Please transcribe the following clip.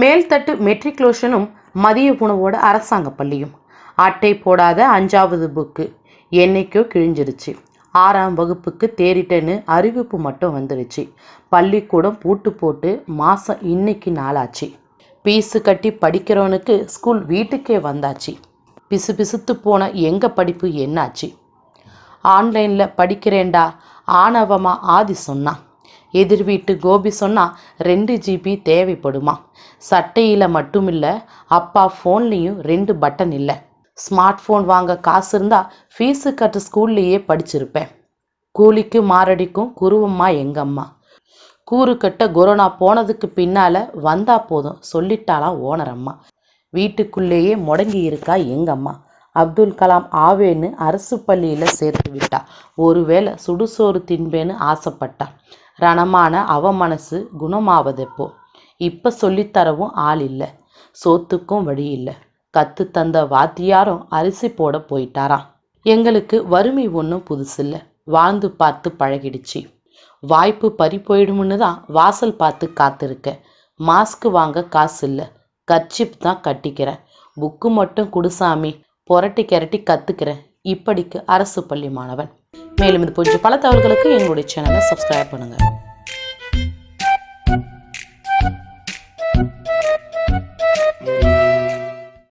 மேல்தட்டு மெட்ரிகுலேஷனும் மதிய உணவோட அரசாங்க பள்ளியும். அட்டை போடாத அஞ்சாவது புக்கு என்னைக்கோ கிழிஞ்சிருச்சு. ஆறாம் வகுப்புக்கு தேறிட்டேன்னு அறிவிப்பு மட்டும் வந்துருச்சு. பள்ளிக்கூடம் பூட்டு போட்டு மாதம் இன்னைக்கு நாளாச்சு. பீஸு கட்டி படிக்கிறவனுக்கு ஸ்கூல் வீட்டுக்கே வந்தாச்சு. பிசு பிசுத்து போன எங்கள் படிப்பு என்னாச்சு? ஆன்லைனில் படிக்கிறேன்டா ஆணவமா ஆதி சொன்னான். எதிர் வீட்டு கோபி சொன்னால் ரெண்டு ஜிபி தேவைப்படுமா? சட்டையில் மட்டும் இல்லை அப்பா ஃபோன்லேயும் ரெண்டு பட்டன் இல்லை. ஸ்மார்ட் ஃபோன் வாங்க காசு இருந்தால் ஃபீஸு கட்டு ஸ்கூல்லையே படிச்சிருப்பேன். கூலிக்கு மாரடிக்கும் குருவம்மா எங்கம்மா. கூறு கட்ட கொரோனா போனதுக்கு பின்னால் வந்தா போதும் சொல்லிட்டாலாம் ஓனர் அம்மா வீட்டுக்குள்ளேயே முடங்கி இருக்கா எங்கம்மா? அப்துல் கலாம் ஆவேன்னு அரசு பள்ளியில் சேர்த்து விட்டா ஒருவேளை சுடுசோறு தின்பேன்னு ஆசைப்பட்டா ரணமான அவ மனசு குணமாவதெப்போ? இப்போ சொல்லித்தரவும் ஆள் இல்லை. சோத்துக்கும் வழி இல்லை. கத்து தந்த வாத்தியாரும் அரிசி போட போயிட்டாராம். எங்களுக்கு வறுமை ஒன்றும் புதுசில்லை வாழ்ந்து பார்த்து பழகிடுச்சு. வாய்ப்பு பறி போயிடும்னு தான் வாசல் பார்த்து காத்திருக்கேன் மாஸ்க் வாங்க காசு இல்லை. கர்ச்சிப் தான் கட்டிக்கிறேன். புக்கு மட்டும் குடுசாமி புரட்டி கிரட்டி கற்றுக்கிறேன் இப்படிக்கு அரசு பள்ளி மாணவன். மேலும் இது போன்ற பல தகவல்களுக்கு எங்களுடைய சேனலை சப்ஸ்கிரைப் பண்ணுங்கள்